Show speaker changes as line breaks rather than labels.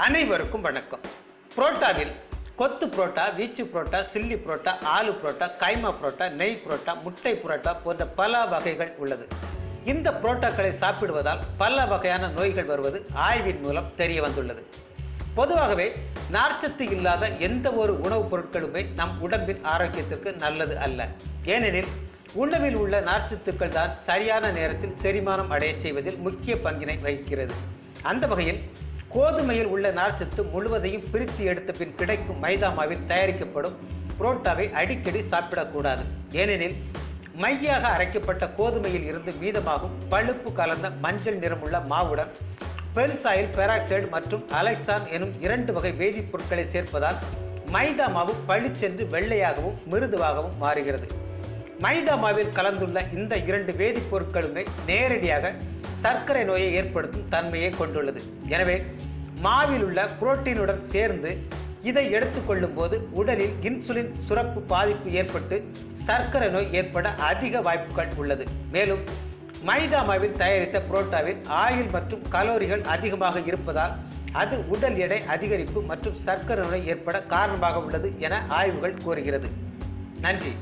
அனைவருக்கும் வணக்கம். புரோட்டாவில் கொத்து புரோட்டா வீச்சு புரோட்டா சில்லி புரோட்டா ஆலு புரோட்டா கைமா புரோட்டா நெய் புரோட்டா முட்டை புரோட்டா போன்ற பல வகைகள் உள்ளது. இந்த புரோட்டாக்களை சாப்பிடுவதால் பல வகையான நோய்கள் வருவது ஆய்வின் மூலம் தெரிய வந்துள்ளது. பொதுவாகவே நார்ச்சத்து இல்லாத எந்த ஒரு உணவுப் பொருட்களுமே நம் உடம்பின் ஆரோக்கியத்திற்கு நல்லது அல்ல. ஏனெனில் உணவில் உள்ள நார்ச்சத்துக்கள் தான் சரியான நேரத்தில் செரிமானம் அடையச் செய்வதில் முக்கிய பங்கினை வகிக்கிறது. அந்த வகையில் கோதுமையில் உள்ள நார்ச்சத்து முழுவதையும் பிரித்து எடுத்த பின் கிடைக்கும் மைதா மாவில் தயாரிக்கப்படும் புரோட்டாவை அடிக்கடி சாப்பிடக்கூடாது. ஏனெனில் மையாக அரைக்கப்பட்ட கோதுமையில் இருந்து மீதமாகும் பழுப்பு கலந்த மஞ்சள் நிறமுள்ள மாவுடன் பென்சாயில் பெராக்சைடு மற்றும் அலெக்சான் எனும் இரண்டு வகை வேதிப்பொருட்களை சேர்ப்பதால் மைதா மாவு பளிச்சென்று வெள்ளையாகவும் மிருதுவாகவும் மாறுகிறது. மைதா மாவில் கலந்துள்ள இந்த இரண்டு வேதிப்பொருட்களுமே நேரடியாக சர்க்கரை நோயை ஏற்படுத்தும் தன்மையை கொண்டுள்ளது. எனவே மாவில் உள்ள புரோட்டீனுடன் சேர்ந்து இதை எடுத்துக்கொள்ளும் போது உடலில் இன்சுலின் சுரப்பு பாதிப்பு ஏற்பட்டு சர்க்கரை நோய் ஏற்பட அதிக வாய்ப்புகள் உள்ளது. மேலும் மைதா மாவில் தயாரித்த புரோட்டாவில் ஆயில் மற்றும் கலோரிகள் அதிகமாக இருப்பதால் அது உடல் எடை அதிகரிப்பு மற்றும் சர்க்கரை நோய் ஏற்பட காரணமாக உள்ளது என ஆய்வுகள் கூறுகிறது. நன்றி.